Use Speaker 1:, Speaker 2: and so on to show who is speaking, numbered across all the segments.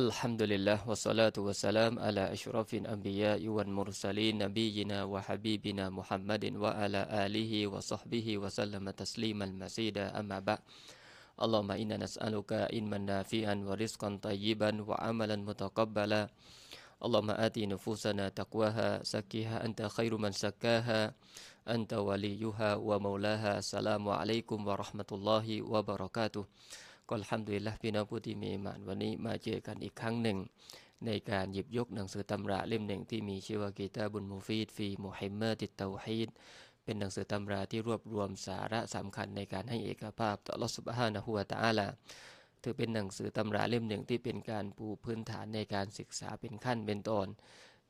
Speaker 1: الحمد لله والصلاة والسلام على أشرف الأنبياء والمرسلين نبينا وحبيبنا محمد وعلى آله وصحبه وسلم تسليما مزيدا أما بعد اللهم إنا نسألك علما نافعا ورزقا طيبا وعملا متقبلا اللهم آت نفوسنا تقواها زكها أنت خير من زكاها أنت وليها ومولاها السلام عليكم ورحمة الله وبركاته ก็ทำด้วยละพี่น้องผู้ที่มีมานวันนี้มาเจอกันอีกครั้งหนึ่ง ในการหยิบยกหนังสือตำราเล่มหนึ่งที่มีชื่อว่ากีตาบุญมูฟีดฟีมูฮัมมัดติดเตาฮีดเป็นหนังสือตำราที่รวบรวมสาระสำคัญในการให้เอกภาพต่อลอสุบฮานะฮัวตาอาลาถือเป็นหนังสือตำราเล่มหนึ่งที่เป็นการปูพื้นฐานในการศึกษาเป็นขั้นเป็นตอน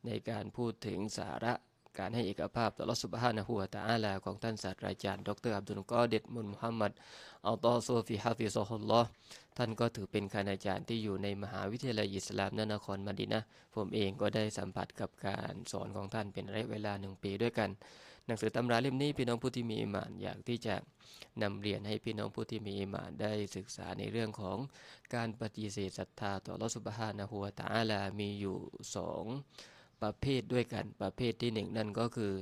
Speaker 1: ในการพูดถึงสาระ การให้เอกภาพต่อลอสุบฮานะฮัวตาอาลาของท่านศาสตราจารย์ ดรอับดุลกอเดดมุนมุฮัมมัดอัลตอโซฟีฮาฟิซอฮุลลอฮ์ท่านก็ถือเป็นคณาจารย์ที่อยู่ในมหาวิทยาลัยอิสลามนครมดินะผมเองก็ได้สัมผัสกับการสอนของท่านเป็นระยะเวลาหนึ่งปีด้วยกัน หนังสือตำราเล่มนี้พี่น้องผู้ที่มีอิมาน อยากที่จะนำเรียนให้พี่น้องผู้ที่มีอิมานได้ศึกษาในเรื่องของการปฏิเสธศรัทธาต่อลอสุบฮานะฮัวตาอาลามีอยู่สอง ประเภทด้วยกันประเภทที่หนึ่งนั่นก็คือ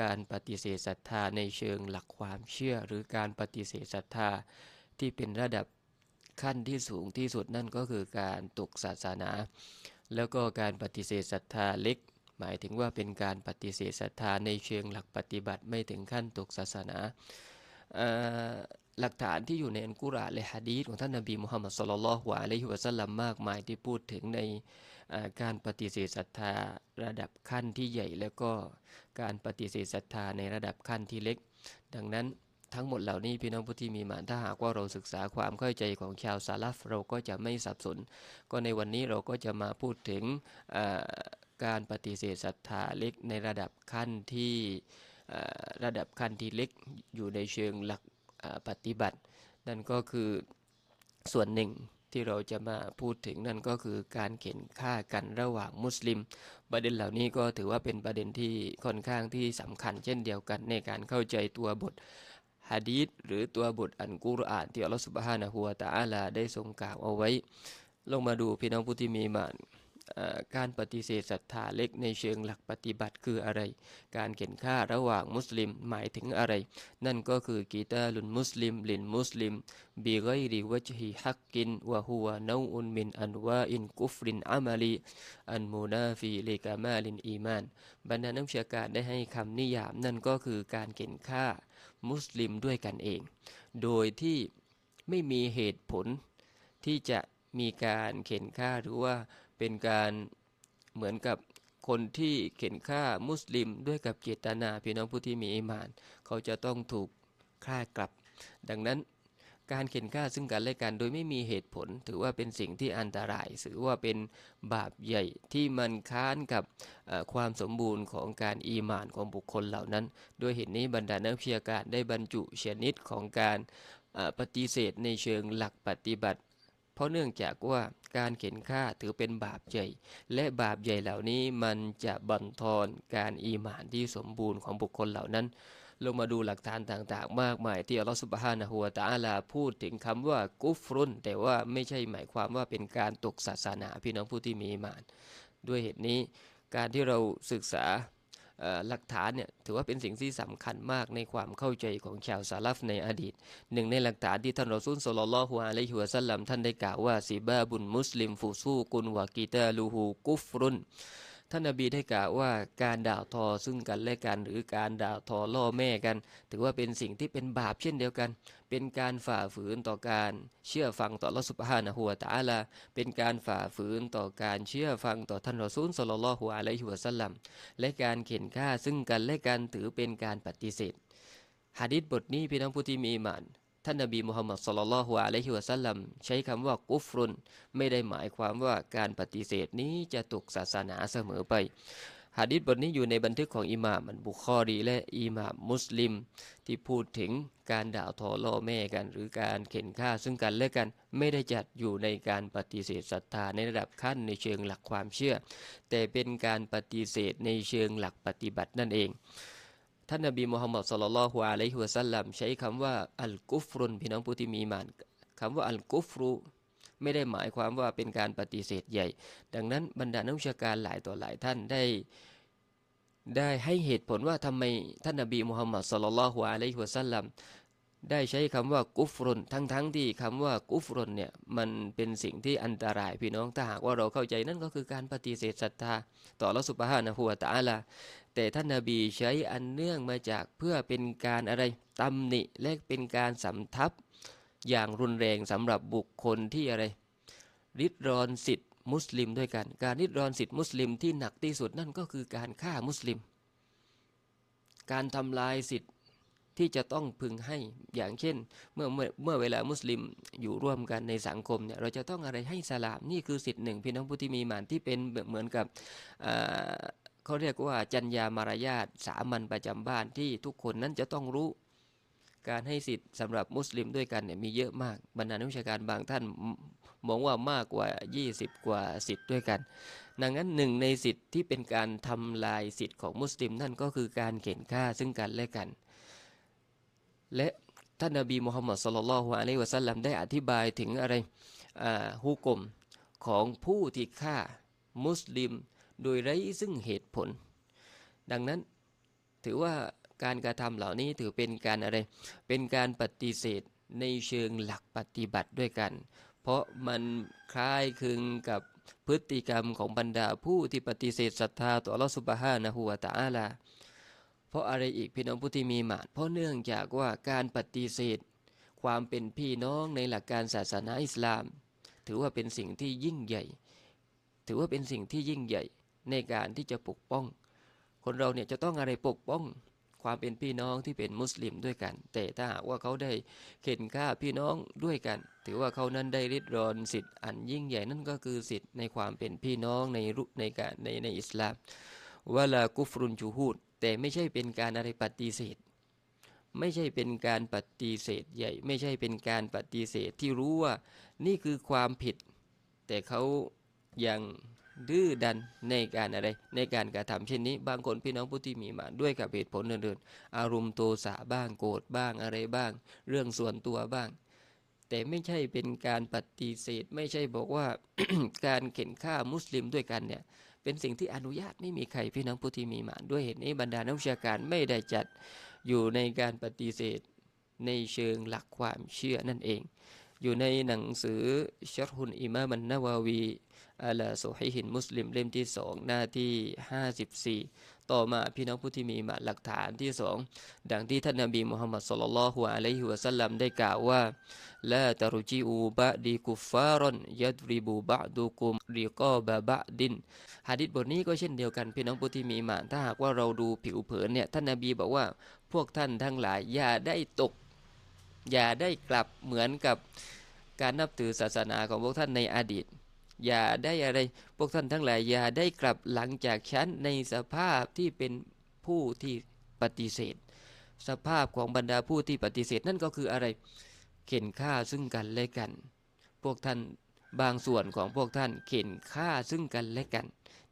Speaker 1: การปฏิเสธศรัทธาในเชิงหลักความเชื่อ หรือการปฏิเสธศรัทธาที่เป็นระดับขั้นที่สูงที่สุดนั่นก็คือการตกศาสนา แล้วก็การปฏิเสธศรัทธาเล็ก หมายถึงว่าเป็นการปฏิเสธศรัทธาในเชิงหลักปฏิบัติไม่ถึงขั้นตกศาสนาหลักฐานที่อยู่ในอันกุรอานและฮะดีษของท่านนบีมุฮัมมัดสุลลัลฮวอะลัยฮิวะสัลลัมมากมายที่พูดถึงใน การปฏิเสธศรัทธาระดับขั้นที่ใหญ่ แล้วก็การปฏิเสธศรัทธาในระดับขั้นที่เล็ก ดังนั้นทั้งหมดเหล่านี้พี่น้องผู้ที่มีมานถ้าหากว่าเราศึกษาความเข้าใจของชาวซาลฟเราก็จะไม่สับสน ก็ในวันนี้เราก็จะมาพูดถึงการปฏิเสธศรัทธาเล็กในระดับขั้นที่ระดับขั้นที่เล็กอยู่ในเชิงหลักปฏิบัติ นั่นก็คือส่วนหนึ่ง ที่เราจะมาพูดถึงนั่นก็คือการเข็นฆ่ากันระหว่างมุสลิม ประเด็นเหล่านี้ก็ถือว่าเป็นประเด็นที่ค่อนข้างที่สำคัญเช่นเดียวกันในการเข้าใจตัวบทฮะดีษหรือตัวบทอันกุรอานที่อัลลอฮฺสุบฮานะฮูวะตะอาลาได้ทรงกล่าวเอาไว้ ลงมาดูพี่น้องผู้ที่มีมาน การปฏิเสธศรัทธาเล็กในเชิงหลักปฏิบัติคืออะไร การเข็นฆ่าระหว่างมุสลิมหมายถึงอะไร นั่นก็คือกีตาลุนมุสลิมลินมุสลิมบีไกริวจฮิฮักกินวะฮัวนาอุนมินอันวาอินกุฟรินอามาลีอันมูนาฟีเลกามาลินอีมาน บรรดานักวิชาการได้ให้คำนิยามนั่นก็คือการเข็นฆ่ามุสลิมด้วยกันเอง โดยที่ไม่มีเหตุผลที่จะมีการเข็นฆ่าหรือว่า เป็นการเหมือนกับคนที่เข็นฆ่ามุสลิมด้วยกับเจตนาพี่น้องผู้ที่มีอิมาน เขาจะต้องถูกฆ่ากลับ ดังนั้นการเข็นฆ่าซึ่งกันและกันโดยไม่มีเหตุผล ถือว่าเป็นสิ่งที่อันตรายถือว่าเป็นบาปใหญ่ที่มันค้านกับความสมบูรณ์ของการอีมานของบุคคลเหล่านั้น ด้วยเหตุนี้บรรดานักวิชาการได้บรรจุชนิดของการปฏิเสธในเชิงหลักปฏิบัติ เพราะเนื่องจากว่าการเข็นฆ่าถือเป็นบาปใหญ่ และบาปใหญ่เหล่านี้มันจะบั่นทอนการอีหมานที่สมบูรณ์ของบุคคลเหล่านั้น ลงมาดูหลักฐานต่างๆ มากมายที่อัลลอฮฺสุบฮานะฮูวตะอาลาพูดถึงคำว่ากุฟรุน แต่ว่าไม่ใช่หมายความว่าเป็นการตกศาสนาพี่น้องผู้ที่มีอีมาน ด้วยเหตุนี้การที่เราศึกษา หลักฐานเนี่ยถือว่าเป็นสิ่งที่สำคัญมากในความเข้าใจของชาวซาลฟในอดีต หนึ่งในหลักฐานที่ท่านรอซูลสุลลัลฮุอะลัยฮิวะสัลลัมท่านได้กล่าวว่าซีบาบุนมุสลิมฟูซูกุนวากีตาลูฮูกุฟรุน ท่านนบีได้กล่าวว่าการด่าทอซึ่งกันและกัน หรือการด่าทอล่อแม่กัน ถือว่าเป็นสิ่งที่เป็นบาปเช่นเดียวกัน เป็นการฝ่าฝืนต่อการเชื่อฟังต่อลอสุบฮานะฮัวตาลา เป็นการฝ่าฝืนต่อการเชื่อฟังต่อท่านรอซูลสุลลัลฮุอะลัยฮิวะสัลลัมและการเข็นฆ่าซึ่งกันและกันถือเป็นการปฏิเสธหะดิษบทนี้พี่น้องผู้ที่มีมาน ท่านนบีมุฮัมมัดสุลลัลฮุอะลัยฮิวะสัลลัมใช้คำว่ากุฟรุน ไม่ได้หมายความว่าการปฏิเสธนี้จะตกศาสนาเสมอไปหะดิษบทนี้อยู่ในบันทึกของอิหม่ามันบุคอรีและอิหม่ามมุสลิม ที่พูดถึงการด่าทอล่อแม่กัน หรือการเข็นฆ่าซึ่งกันและกันไม่ได้จัดอยู่ในการปฏิเสธศรัทธาในระดับขั้นในเชิงหลักความเชื่อ แต่เป็นการปฏิเสธในเชิงหลักปฏิบัตินั่นเอง ท่านนบีมูฮัมมัดสุลลัลฮุอะลัยฮิวะสัลลัมใช้คำว่าอัลกุฟรุนพี่น้องผู้ที่มีมานคำว่าอัลกุฟรุไม่ได้หมายความว่าเป็นการปฏิเสธใหญ่ ดังนั้นบรรดานักวิชาการหลายต่อหลายท่านได้ ได้ให้เหตุผลว่าทำไมท่านนบีมูฮัมมัดสุลลัลฮุอะลัยฮิวะสัลลัม ได้ใช้คำว่ากุฟรุนทั้งๆทที่คำว่ากุฟรุนเนี่ยมันเป็นสิ่งที่อันตรายพี่น้องถ้าหากว่าเราเข้าใจนั่นก็คือการปฏิเสธศรัทธา ต่อละสุบฮานะฮูวตาลาแต่ท่านนาบีใช้อันเนื่องมาจากเพื่อเป็นการอะไรตำหนิและเป็นการสำทับ อย่างรุนแรงสำหรับบุคคลที่อะไร ริดรอนสิทธิ์มุสลิมด้วยกัน การริดรอนสิทธิ์มุสลิมที่หนักที่สุดนั่นก็คือการฆ่ามุสลิม การทำลายสิทธิ ที่จะต้องพึงให้อย่างเช่น เมื่อเมื่อเมื่อเวลามุสลิมอยู่ร่วมกันในสังคมเนี่ยเราจะต้องอะไรให้สลามนี่คือสิทธิ์หนึ่งพี่น้องผู้ที่มีหมานที่เป็นเหมือนกับเขาเรียกว่าจัญญามารยาทสามัญประจำบ้านที่ทุกคนนั้นจะต้องรู้การให้สิทธิ์สำหรับมุสลิมด้วยกันเนี่ยมีเยอะมากบรรดานักวิชาการบางท่านมองว่ามากกว่า 20 กว่าสิทธิ์ด้วยกัน ดังนั้นหนึ่งในสิทธิ์ที่เป็นการทำลายสิทธิ์ของมุสลิมนั่นก็คือการเข็นฆ่าซึ่งกันและกัน และท่านนบีมุฮัมมัดสุลลัลฮุอะลัยวะสัลลัมได้อธิบายถึงอะไรฮุกมของผู้ที่ฆ่ามุสลิมโดยไร้ซึ่งเหตุผล ดังนั้นถือว่าการกระทำเหล่านี้ถือเป็นการอะไร เป็นการปฏิเสธในเชิงหลักปฏิบัติด้วยกัน เพราะมันคล้ายคลึงกับพฤติกรรมของบรรดาผู้ที่ปฏิเสธศรัทธาต่อลลอสุบฮานะฮูวะตะอาลา ราะอะไรอีกพี่น้องผู้ที่มีหมาดเพราะเนื่องจากว่าการปฏิเสธ ความเป็นพี่น้องในหลักการศาสนาอิสลาม ถือว่าเป็นสิ่งที่ยิ่งใหญ่ ถือว่าเป็นสิ่งที่ยิ่งใหญ่ในการที่จะปกป้อง คนเราเนี่ยจะต้องอะไรปกป้อง ความเป็นพี่น้องที่เป็นมุสลิมด้วยกัน แต่ถ้าหากว่าเขาได้เข็นฆ่าพี่น้องด้วยกัน ถือว่าเขานั้นได้ริดรอนสิทธิ์อันยิ่งใหญ่นั่นก็คือสิทธิ์ในความเป็นพี่น้องในรุในการในในอิสลามวลากุฟรุนจูฮูด แต่ไม่ใช่เป็นการอะไรปฏิเสธ ไม่ใช่เป็นการปฏิเสธใหญ่ ไม่ใช่เป็นการปฏิเสธที่รู้ว่านี่คือความผิด แต่เขายังดื้อดันในการอะไรในการกระทำเช่นนี้ บางคนพี่น้องผู้ที่มีมาด้วยกับเหตุผลอื่นๆอารมณ์โทสะบ้างโกรธบ้างอะไรบ้าง เรื่องส่วนตัวบ้าง แต่ไม่ใช่เป็นการปฏิเสธ ไม่ใช่บอกว่าการเข็นฆ่ามุสลิมด้วยกันเนี่ย เป็นสิ่งที่อนุญาตไม่มีใครพี่น้องผู้ที่มีหมานด้วยเหตุนี้บรรดานักวิชาการไม่ได้จัดอยู่ในการปฏิเสธ ในเชิงหลักความเชื่อนั่นเอง อยู่ในหนังสือชัรฮุนอิมามันนาวาวีอัลโซฮิหินมุสลิมเล่มที่สองหน้าที่ 54 ต่อมาพี่น้องผู้ที่มีมาหลักฐานที่สองดังที่ท่านนบีมุฮัมมัดสุลลัลฮุอะลัยฮิวะสัลลัมได้กล่าวว่าละตรุจิอูบะดีกุฟารอนยัดริบูบะดูกุมริกอบะบะดินฮะดิษบทนี้ก็เช่นเดียวกันพี่น้องผู้ที่มีมาถ้าหากว่าเราดูผิวเผินเนี่ยท่านนบีบอกว่าพวกท่านทั้งหลายอย่าได้ตก อย่าได้กลับเหมือนกับการนับถือศาสนาของพวกท่านในอดีต อย่าได้อะไร พวกท่านทั้งหลายอย่าได้กลับหลังจากฉันในสภาพที่เป็นผู้ที่ปฏิเสธ สภาพของบรรดาผู้ที่ปฏิเสธนั่นก็คืออะไร เข็นฆ่าซึ่งกันและกัน พวกท่านบางส่วนของพวกท่านเข็นฆ่าซึ่งกันและกัน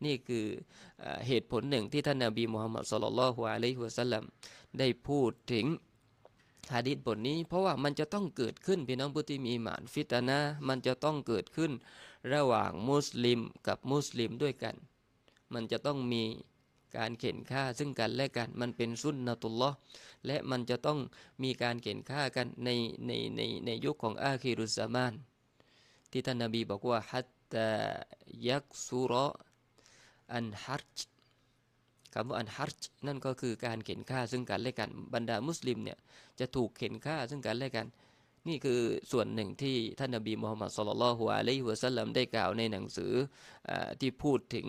Speaker 1: นี่คือเหตุผลหนึ่งที่ท่านนาบีมุฮัมมัดสุลลัลฮุอะลัยฮิวสัลลัมได้พูดถึง ฮะดิษบทนี้ เพราะว่ามันจะต้องเกิดขึ้นพี่น้องผู้ที่มีหมานฟิตนะมันจะต้องเกิดขึ้นระหว่างมุสลิมกับมุสลิมด้วยกัน มันจะต้องมีการเข็นฆ่าซึ่งกันและกันมันเป็นสุนนะตุลลอฮ์และมันจะต้องมีการเข็นฆ่ากันในในในในยุคของอาคิรุสมานที่ท่านนบีบอกว่าฮัตตายักซุรออันฮัรจ คำว่าอันฮัรจนั่นก็คือการเข็นฆ่าซึ่งกันและกันบรรดามุสลิมเนี่ยจะถูกเข็นฆ่าซึ่งกันและกัน นี่คือส่วนหนึ่งที่ท่านนบีมูฮัมมัดสุลลัลฮุอะลัยฮิวะสัลลัมได้กล่าวในหนังสืออที่พูดถึง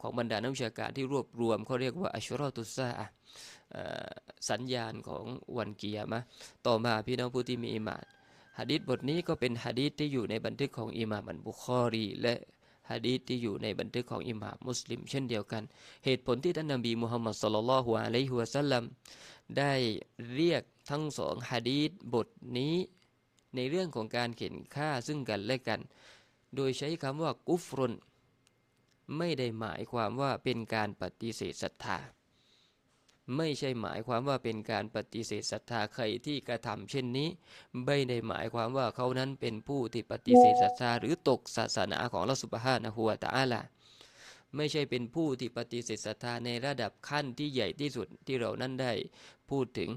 Speaker 1: ของบรรดานักวิชาการที่รวบรวมเขาเรียกว่าอัชรอตุซาสัญญาณของวันเกียรมะต่อมาพี่น้องผู้ที่มีอิมานฮะดีษบทนี้ก็เป็นฮะดีษที่อยู่ในบันทึกของอิหม่ามันบุคอรีและ ฮะดีษที่อยู่ในบันทึกของอิหม่ามมุสลิม เช่นเดียวกัน เหตุผลที่ท่านนบีมุฮัมมัดสุลลัลฮุอะลัยฮิวะสัลลัมได้เรียกทั้งสองฮะดีษบทนี้ในเรื่องของการเข็นฆ่าซึ่งกันและกัน โดยใช้คำว่ากุฟรุน ไม่ได้หมายความว่าเป็นการปฏิเสธศรัทธา ไม่ใช่หมายความว่าเป็นการปฏิเสธศรัทธาใครที่กระทำเช่นนี้ ไม่ได้หมายความว่าเขานั้นเป็นผู้ที่ปฏิเสธศรัทธาหรือตกศาสนาของลอสุบฮานะฮัวตาอาลาไม่ใช่เป็นผู้ที่ปฏิเสธศรัทธาในระดับขั้นที่ใหญ่ที่สุดที่เรานั้นได้พูดถึง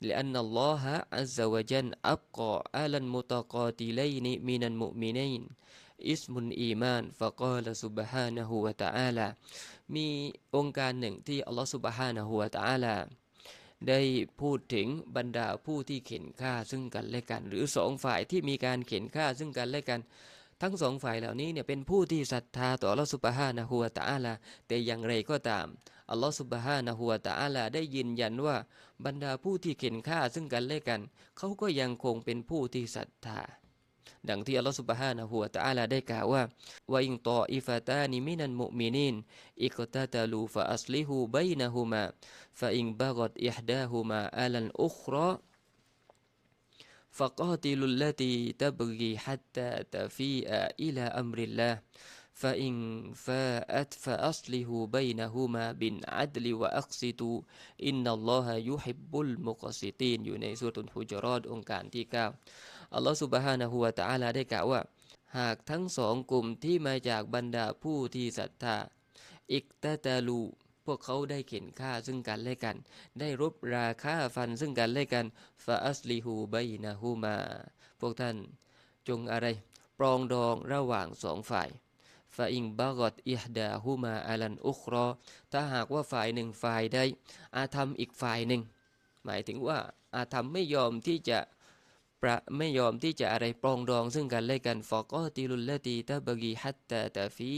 Speaker 1: لأن الله عز وجل أبقى على المتقاتلين من المؤمنين อิสมุนอีมานฟะกอลสุบฮานะฮูวะตะอาลามีองค์การหนึ่งที่อัลลอฮฺสุบฮานะฮูวะตะอาลาได้พูดถึงบรรดาผู้ที่เข็นฆ่าซึ่งกันและกัน หรือสองฝ่ายที่มีการเข็นฆ่าซึ่งกันและกัน ทั้งสองฝ่ายเหล่านี้เนี่ยเป็นผู้ที่ศรัทธาต่ออัลลอฮฺสุบฮานะฮูวะตะอาลาแต่อย่างไรก็ตามอัลลอฮฺสุบฮานะฮูวะตะอาลาได้ยืนยันว่าบรรดาผู้ที่เข็นฆ่าซึ่งกันและกัน เขาก็ยังคงเป็นผู้ที่ศรัทธา ดังที่อัลลอฮฺสุบฮานะฮูวะตะอาลาได้กล่าวว่าว่าอิงตออิฟาตานิมินันมุมินินอิกตาตาลูฟะอัสลิฮูบัยนะฮูมาฟะอิงบะกตอิฮดาฮูมาอัลันอุคร فقاتلوا التي تبغي حتى تفيء إلى أمر الله فإن فاءت فأصله بينهما بالعدل وأقسطوا إن الله يحب المقسطين อยู่ในสุรทุนฮุจรอดองค์การที่9 อัลลอฮฺสุบฮานะฮูวะตะอาลาได้กล่าวว่า หากทั้งสองกลุ่มที่มาจากบรรดาผู้ที่ศรัทธา อิกตาตาลู พวกเขาได้เข็นฆ่าซึ่งกันและกัน ได้รบราฆ่าฟันซึ่งกันและกันฟาอัสลิฮูบัยนะฮูมา พวกท่านจงอะไร ปรองดองระหว่างสองฝ่ายฟาอิงบากอดอิฮดาฮูมาอาลันอุครอ ถ้าหากว่าฝ่ายหนึ่งฝ่ายใดอาธรรมอีกฝ่ายหนึ่ง หมายถึงว่าอาธรรมไม่ยอมที่จะ ประไม่ยอมที่จะอะไรปรองดองซึ่งกันและกันฟอกอติลุลละตีตะบกีฮัตตะตะฟี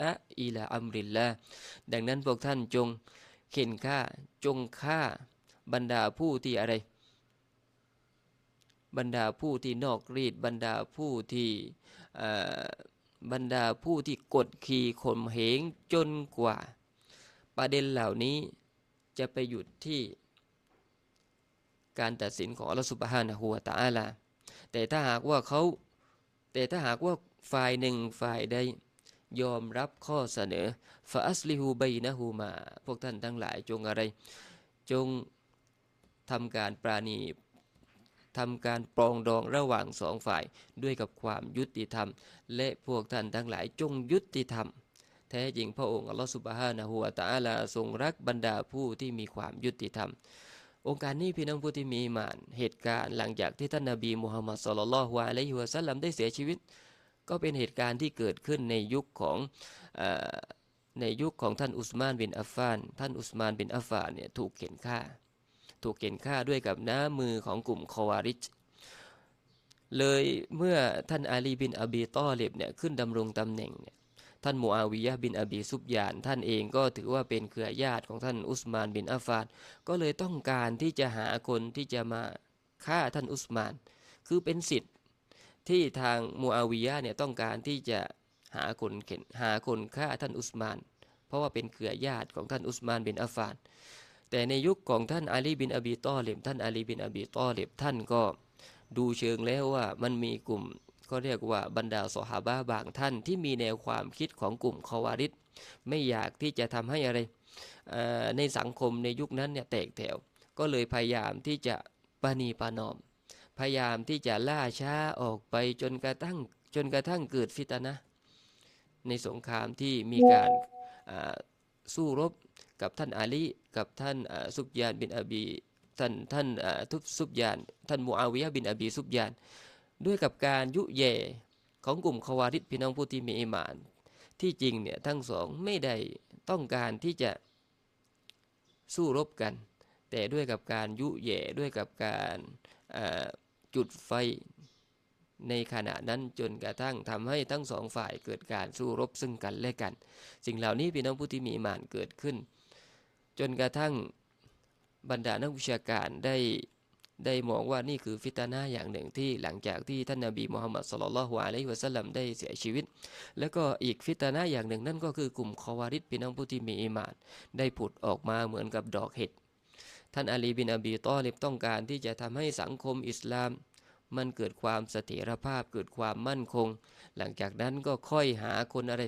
Speaker 1: อะอิลาอัมริลละดังนั้นพวกท่านจงเข็นฆ่าจงฆ่าบรรดาผู้ที่อะไร บรรดาผู้ที่นอกรีดบรรดาผู้ที่บรรดาผู้ที่กดขี่ข่มเหงจนกว่า ประเด็นเหล่านี้จะไปหยุดที่ การตัดสินของอัลลอฮฺสุบฮานะฮูวะตะอาลา แต่ถ้าหากว่าเขาแต่ถ้าหากว่าฝ่ายหนึ่งฝ่ายใดยอมรับข้อเสนอฟาอัสลิฮูบนะฮูมา พวกท่านทั้งหลายจงอะไร จงทำการปราณีทำการปรองดองระหว่างสองฝ่ายด้วยกับความยุติธรรม และพวกท่านทั้งหลายจงยุติธรรม แท้จริงพระองค์อัลลอฮฺสุบฮานะฮูวะตะอาลาทรงรักบรรดาผู้ที่มีความยุติธรรม องค์การนี้พี่น้องผู้ที่มีมาน เหตุการณ์หลังจากที่ท่านนาบีมุฮัมมัดสุลลัลฮวาอะลัยฮิวะสัลลัมได้เสียชีวิต ก็เป็นเหตุการณ์ที่เกิดขึ้นในยุคของในยุคของท่านอุสมานบินอัฟฟาน ท่านอุสมานบินอัฟฟานเนี่ยถูกเข็นฆ่า ถูกเข็นฆ่าด้วยกับน้ามือของกลุ่มคอวาริชเลยเมื่อท่านอาลีบินอบีตอเลบเนี่ยขึ้นดำรงตำแหน่งเนี่ย ท่านมูอาวิยะบินอบีซุบยาน ท่านเองก็ถือว่าเป็นเครือญาติของท่านอุสมานบินอัฟฟานก็เลยต้องการที่จะหาคนที่จะมาฆ่าท่านอุสมาน คือเป็นสิทธิ์ที่ทางมูอาวิยะเนี่ยต้องการที่จะหาคนเข็นหาคนฆ่าท่านอุสมาน เพราะว่าเป็นเครือญาติของท่านอุสมานบินอัฟฟาน แต่ในยุคของท่านอาลีบินอบีตอเลบท่านอาลีบินอบีตอเลบท่านก็ดูเชิงแล้วว่ามันมีกลุ่ม ก็เรียกว่าบรรดาสหาบาบางท่านที่มีแนวความคิดของกลุ่มคาวาริดไม่อยากที่จะทำให้อะไรในสังคมในยุคนั้นเนี่ยแตกแถว ก็เลยพยายามที่จะปณีปานอม พยายามที่จะล่าช้าออกไปจนกระทั่งจนกระทั่งเกิดฟิตนะ ในสงครามที่มีการสู้รบกับท่านอาลีกับท่านซุบยานบินอบีท่านท่านทุบซุบยาน ท่านมูอาวิยะบินอบีซุบยาน ด้วยกับการยุแย่ของกลุ่มขวาริดพี่น้องผู้ที่มีอิมาน ที่จริงเนี่ยทั้งสองไม่ได้ต้องการที่จะสู้รบกัน แต่ด้วยกับการยุแย่ด้วยกับการจุดไฟในขณะนั้นจนกระทั่งทำให้ทั้งสองฝ่ายเกิดการสู้รบซึ่งกันและกัน สิ่งเหล่านี้พี่น้องผู้ที่มีอิมานเกิดขึ้น จนกระทั่งบรรดานักวิชาการได้ ได้มองว่านี่คือฟิตนาอย่างหนึ่งที่หลังจากที่ท่านนาบีมุฮัมมัดสุลลัลฮวาอะลัยฮิวะสัลลัมได้เสียชีวิต แล้วก็อีกฟิตนาอย่างหนึ่งนั่นก็คือกลุ่มคอวาริดพี่น้องผู้ที่มีอิมาน ได้ผุดออกมาเหมือนกับดอกเห็ดท่านอาลีบินอบีตอลิบต้องการที่จะทำให้สังคมอิสลาม มันเกิดความเสถียรภาพเกิดความมั่นคง หลังจากนั้นก็ค่อยหาคนอะไร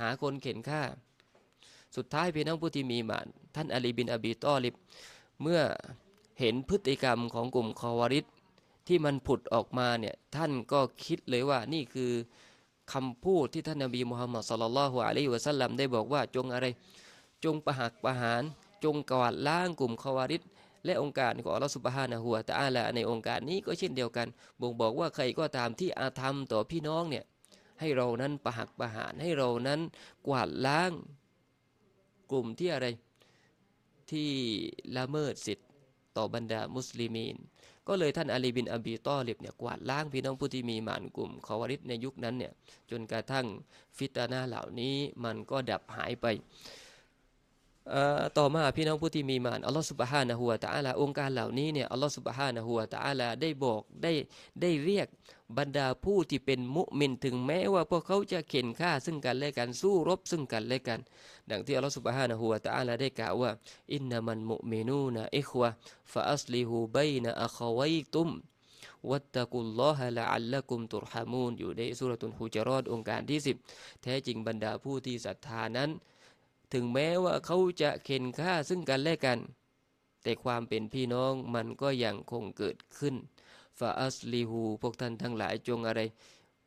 Speaker 1: หาคนเข็นฆ่า สุดท้ายพี่น้องผู้ที่มีอิมาน ท่านอาลีบินอบีตอลิบเมื่อ เห็นพฤติกรรมของกลุ่มคอวาริดที่มันผุดออกมาเนี่ยท่านก็คิดเลยว่านี่คือคำพูดที่ท่านนบีมุฮัมมัดสุลลัลฮุอะลัยฮิวะสัลลัมได้บอกว่าจงอะไร จงประหักประหาร จงกวาดล้างกลุ่มคอวาริดและองค์การของอัลลอฮฺสุบฮานะฮูวะตะอาลาในองค์การนี้ก็เช่นเดียวกัน บ่งบอกว่าใครก็ตามที่อาธรรมต่อพี่น้องเนี่ยให้เรานั้นประหักประหารให้เรานั้นกวาดล้างกลุ่มที่อะไรที่ละเมิดสิทธิ ต่อบรรดามุสลิมีน ก็เลยท่านอาลีบินอบีตอลิบเนี่ยกวาดล้างพี่น้องผู้ที่มีหมานกลุ่มคอวาริดในยุคนั้นเนี่ยจนกระทั่งฟิตนาเหล่านี้มันก็ดับหายไปต่อมาพี่น้องผู้ที่มีมานอัลลอฮฺสุบฮานะฮูวะตะอาลาองค์การเหล่านี้เนี่ยอัลลอฮฺสุบฮานะฮูวะตะอาลาได้บอกได้ได้เรียก บรรดาผู้ที่เป็นมุมินถึงแม้ว่าพวกเขาจะเข็นฆ่าซึ่งกันและกันสู้รบซึ่งกันและกัน ดังที่อัลลอฮฺสุบฮานะฮูวะตะอาลาได้กล่าวว่า อินนามันมุมินูนะอิควะฟะอัสลิฮูบัยนะอัควัยตุมวัตตะกุลลอฮะละอัลละกุมตุรฮามูนอยู่ในสุรตุนฮุจารอดองค์การที่ 10 แท้จริงบรรดาผู้ที่ศรัทธานั้น ถึงแม้ว่าเขาจะเข็นฆ่าซึ่งกันและกัน แต่ความเป็นพี่น้องมันก็ยังคงเกิดขึ้น ฟาอัสลีฮูพวกท่านทั้งหลายจงอะไร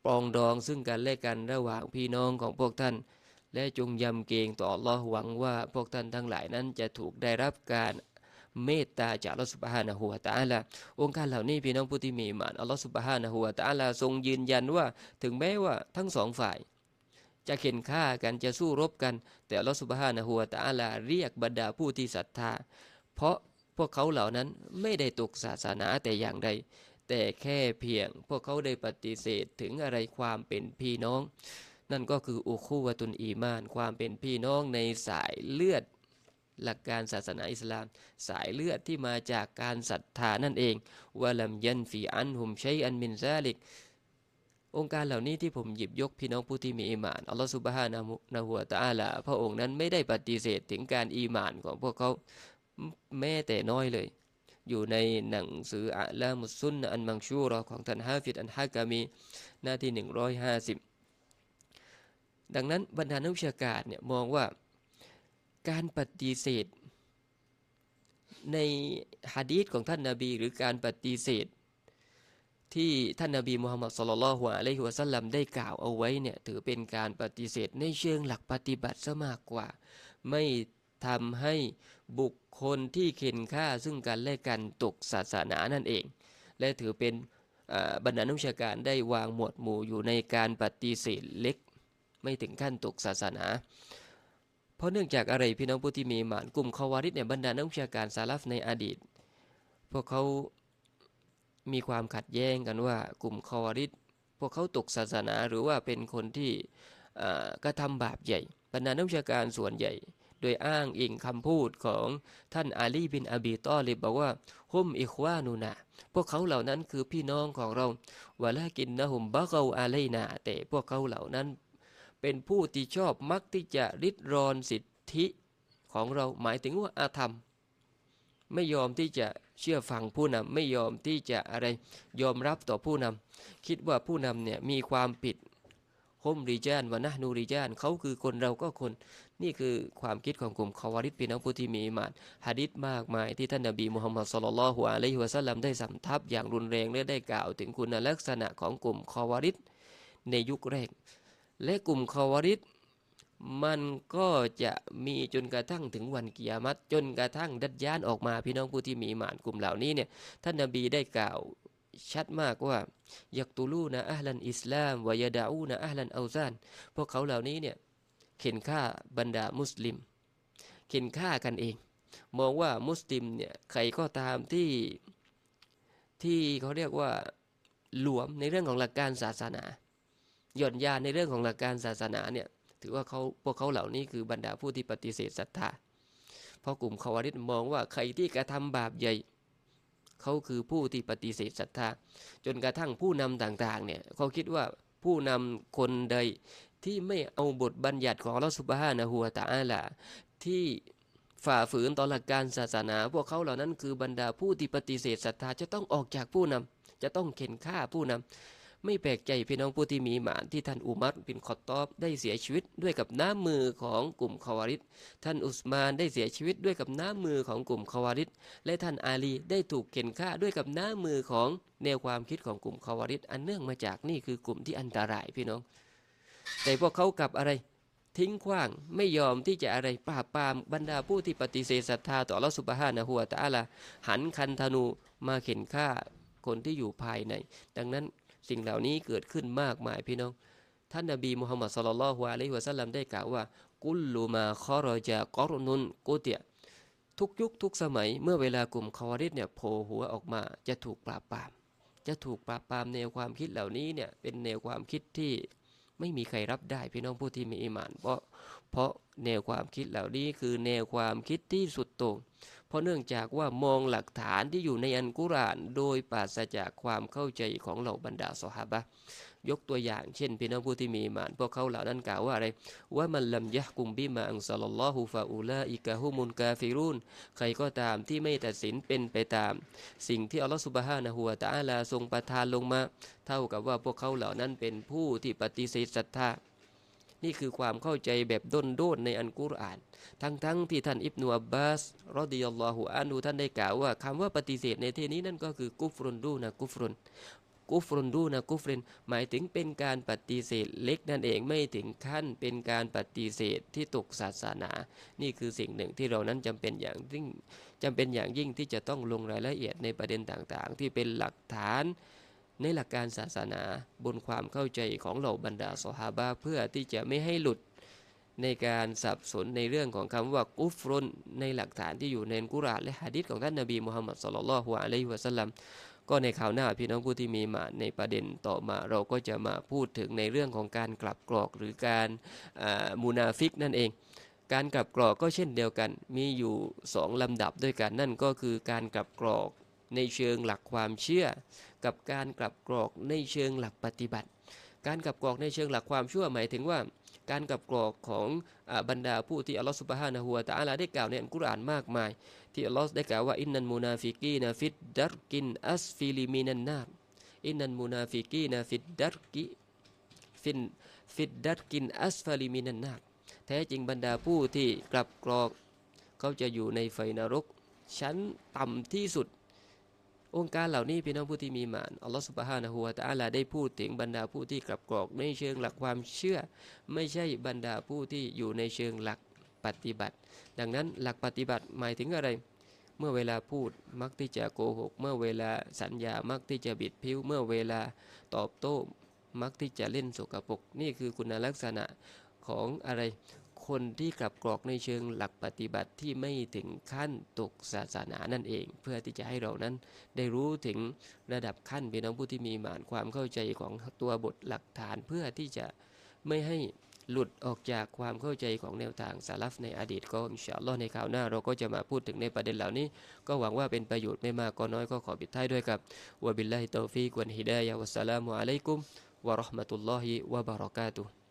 Speaker 1: ปองดองซึ่งกันและกันระหว่างพี่น้องของพวกท่าน และจงยำเกรงต่ออัลลอฮ์หวังว่าพวกท่านทั้งหลายนั้นจะถูกได้รับการเมตตาจากอัลลอฮฺสุบฮานะฮูวะตาลาองค์การเหล่านี้พี่น้องผู้ที่มีมานอัลลอฮฺสุบฮานะฮูวะตาลาทรงยืนยันว่าถึงแม้ว่าทั้งสองฝ่าย จะเข็นฆ่ากันจะสู้รบกัน แต่ลอสุบฮานะฮัวตาลาเรียกบรรดาผู้ที่ศรัทธา เพราะพวกเขาเหล่านั้นไม่ได้ตกศาสนาแต่อย่างใด แต่แค่เพียงพวกเขาได้ปฏิเสธถึงอะไรความเป็นพี่น้อง นั่นก็คืออุคูวตุนอีมาน ความเป็นพี่น้องในสายเลือดหลักการศาสนาอิสลาม สายเลือดที่มาจากการศรัทธานั่นเองวะลัมยันฟีอันหุมใช้อันมินซาลิก องค์การเหล่านี้ที่ผมหยิบยกพี่น้องผู้ที่มีอีมานอัลลอฮฺสุบฮานะนะหัวตาอาลาพระองค์นั้นไม่ได้ปฏิเสธถึงการอีมานของพวกเขาแม้แต่น้อยเลย อยู่ในหนังสืออัลามุสุนอันมังชูรอของท่านฮาฟิดอันฮากามีหน้าที่ 150 ดังนั้นบรรดานักวิชาการเนี่ยมองว่าการปฏิเสธ ในฮะดีษของท่านนาบี หรือการปฏิเสธ ที่ท่านนาบีมุฮัมมัดสุลลัลฮุอะลัยฮิวะสัลลัมได้กล่าวเอาไว้เนี่ยถือเป็นการปฏิเสธในเชิงหลักปฏิบัติซะมากกว่าไม่ ทำให้บุคคลที่เข็นฆ่าซึ่งกันและกันตกศาสนานั่นเอง และถือเป็นบรรดานุชาการได้วางหมวดหมู่อยู่ในการปฏิเสธเล็ก ไม่ถึงขั้นตกศาสนา เพราะเนื่องจากอะไรพี่น้องผู้ที่มีหมานกลุ่มคาวาริดเนี่ยบรรดานักวิชาการสาลัฟในอดีต พวกเขามีความขัดแย้งกันว่ากลุ่มคอวาริดพวกเขาตกศาสนาหรือว่าเป็นคนที่กระทำบาปใหญ่บรรดานักวิชาการส่วนใหญ่ โดยอ้างอิงคำพูดของท่านอาลีบินอบีตอลิบบอกว่าฮุมอิควานูนาพวกเขาเหล่านั้นคือพี่น้องของเราวะลากินนะฮุมบะเกาอาเลนาแต่พวกเขาเหล่านั้น เป็นผู้ที่ชอบมักที่จะริดรอนสิทธิของเราหมายถึงว่าอาธรรม ไม่ยอมที่จะเชื่อฟังผู้นำไม่ยอมที่จะอะไรยอมรับต่อผู้นำคิดว่าผู้นำเนี่ยมีความผิดฮมริจานวะนะนูริจานเขาคือคนเราก็คนนี่คือความคิดของกลุ่มคาวาริดปีน้องผู้ที่มีอิมานฮะดิษมากมายที่ท่านนบีมุฮัมมัดสุลลัลฮุอะลัยฮิวะสัลลัมได้สำทับอย่างรุนแรงและได้กล่าวถึงคุณลักษณะของกลุ่มคาวาริดในยุคแรก และกลุ่มคาวาริดมันก็จะมีจนกระทั่งถึงวันกิยามัตจนกระทั่งดัดยานออกมาพี่น้องผู้ที่มีหมานกลุ่มเหล่านี้เนี่ยท่านนบีได้กล่าวชัดมากว่ายักตูลูนะอัลลันอิสลามวายดาอูนะอัลลันอัลซานพวกเขาเหล่านี้เนี่ย เข็นฆ่าบรรดามุสลิม เข็นฆ่ากันเอง มองว่ามุสลิมเนี่ยใครก็ตามที่ที่เขาเรียกว่าหลวมในเรื่องของหลักการศาสนา หย่อนยานในเรื่องของหลักการศาสนาเนี่ยถือว่าเขาพวกเขาเหล่านี้คือบรรดาผู้ที่ปฏิเสธศรัทธาเพราะกลุ่มคาวาริดมองว่าใครที่กระทำบาปใหญ่เขาคือผู้ที่ปฏิเสธศรัทธาจนกระทั่งผู้นำต่างๆเนี่ยเขาคิดว่าผู้นำคนใด ที่ไม่เอาบทบัญญัติของลอสุบฮานะฮัวตาอาลาที่ฝ่าฝืนต่อหลักการศาสนา พวกเขาเหล่านั้นคือบรรดาผู้ที่ปฏิเสธศรัทธาจะต้องออกจากผู้นำจะต้องเข็นฆ่าผู้นำไม่แปลกใจพี่น้องผู้ที่มีหมานที่ท่านอุมัรบินขอตอบได้เสียชีวิตด้วยกับน้ำมือของกลุ่มคาวาริดท่านอุสมานได้เสียชีวิตด้วยกับน้ำมือของกลุ่มคาวาริดและท่านอาลีได้ถูกเข็นฆ่าด้วยกับน้ำมือของแนวความคิดของกลุ่มคาวาริดอันเนื่องมาจากนี่คือกลุ่มที่อันตรายพี่น้อง แต่พวกเขากลับอะไร ทิ้งขว้างไม่ยอมที่จะอะไรปราบปรามบรรดาผู้ที่ปฏิเสธศรัทธาต่ออัลอสุบฮานะฮูวตะอาลาหันคันธนูมาเข็นฆ่าคนที่อยู่ภายใน ดังนั้นสิ่งเหล่านี้เกิดขึ้นมากมายพี่น้อง ท่านนบีมุฮัมมัดสุลลัลฮวาอะลัยฮิวะสัลลัมได้กล่าวว่า กุลลูมาคอรอจากอรนุนกุเตียทุกยุคทุกสมัยเมื่อเวลากลุ่มคอริดเนี่ยโผล่หัวออกมาจะถูกปราบปราม จะถูกปราบปรามแนวความคิดเหล่านี้เนี่ยเป็นแนวความคิดที่ ไม่มีใครรับได้พี่น้องผู้ที่มีอิมาน เพราะเพราะแนวความคิดเหล่านี้คือแนวความคิดที่สุดโต่งเพราะเนื่องจากว่ามองหลักฐานที่อยู่ในอันกุราน โดยปราศจากความเข้าใจของเหล่าบรรดาสหาบะ ยกตัวอย่างเช่นพี่น้องผู้ที่มีมานพวกเขาเหล่านั้นกล่าวว่าอะไรว่ามันลำยะกุมบิมาอังซัลลลอฮุฟาอูลาอิกะฮุมุนกาฟิรุนใครก็ตามที่ไม่ตัดสินเป็นไปตาม สิ่งที่อัลลอฮฺสุบฮานะฮูวะตะอาลาทรงประทานลงมา เท่ากับว่าพวกเขาเหล่านั้นเป็นผู้ที่ปฏิเสธศรัทธานี่คือความเข้าใจแบบด้นโดนในอันกุรอาน ทั้งๆทที่ท่านอิบนุอับบาสรอดิยัลลอฮุอานูท่านได้กล่าวว่าคำว่าปฏิเสธในที่นี้นั่นก็คือกุฟรุนดูนะกุฟรุน กุฟรุนดูนะกุฟริน หมายถึงเป็นการปฏิเสธเล็กนั่นเองไม่ถึงขั้นเป็นการปฏิเสธที่ตกศาสนา นี่คือสิ่งหนึ่งที่เรานั้นจำเป็นอย่างยิ่งจำเป็นอย่างยิ่งที่จะต้องลงรายละเอียดในประเด็นต่างๆ ที่เป็นหลักฐานในหลักการศาสนาบนความเข้าใจของเหล่าบรรดาสหาบะเพื่อที่จะไม่ให้หลุดในการสับสนในเรื่องของคำว่ากุฟรนในหลักฐานที่อยู่ในกุรานและฮะดิษของท่านนบีมุฮัมมัดสุลลัลฮุอะลัยฮิวะสัลลัม ก็ในข่าวหน้าพี่น้องผู้ที่มีมาในประเด็นต่อมาเราก็จะมาพูดถึงในเรื่องของการกลับกรอกหรือการมูนาฟิกนั่นเอง การกลับกรอกก็เช่นเดียวกัน มีอยู่สองลำดับด้วยกันนั่นก็คือการกลับกรอกในเชิงหลักความเชื่อ กับการกลับกรอกในเชิงหลักปฏิบัติ การกลับกรอกในเชิงหลักความชั่วหมายถึงว่าการกลับกรอกของบรรดาผู้ที่อัลลอฮฺสุบฮานะฮูวะตะอาลาได้กล่าวในอัลกุรอานมากมาย ที่อัลลอฮฺได้กล่าวว่าอินนันมูนาฟิกีนาฟิดดัรกินอัสฟิลิมินันนาอินนันมูนาฟิกีนาฟิดดัรกิฟินฟิดดัรกินอัสฟลิมินันนาแท้จริงบรรดาผู้ที่กลับกรอกเขาจะอยู่ในไฟนรก ชั้นต่ำที่สุด องค์การเหล่านี้พี่น้องผู้ที่มีมานอัลลอฮฺสุบฮานะฮูวะตะอาลาได้พูดถึงบรรดาผู้ที่กลับกรอกในเชิงหลักความเชื่อ ไม่ใช่บรรดาผู้ที่อยู่ในเชิงหลัก ปฏิบัติ ดังนั้นหลักปฏิบัติหมายถึงอะไร เมื่อเวลาพูดมักที่จะโกหก เมื่อเวลาสัญญามักที่จะบิดผิวเมื่อเวลาตอบโต้ มักที่จะเล่นสกปรกนี่คือคุณลักษณะของอะไรคนที่กลับกรอกในเชิงหลักปฏิบัติที่ไม่ถึงขั้นตกศาสนานั่นเอง เพื่อที่จะให้เรานั้นได้รู้ถึงระดับขั้นเป็นน้องผู้ที่มีหมานความเข้าใจของตัวบทหลักฐานเพื่อที่จะไม่ให้ หลุดออกจากความเข้าใจของแนวทางสาลัฟในอดีตก็อินชาอัลลอฮ์ในข่าวหน้าเราก็จะมาพูดถึงในประเด็นเหล่านี้ ก็หวังว่าเป็นประโยชน์ไม่มากก็น้อยก็ขอปิดท้ายด้วยกับวะบิลลาฮิตอฟีกวันฮิดายะวัสสลามุอะลัยกุมวะราะห์มะตุลลอฮิวะบะเราะกาตุฮ์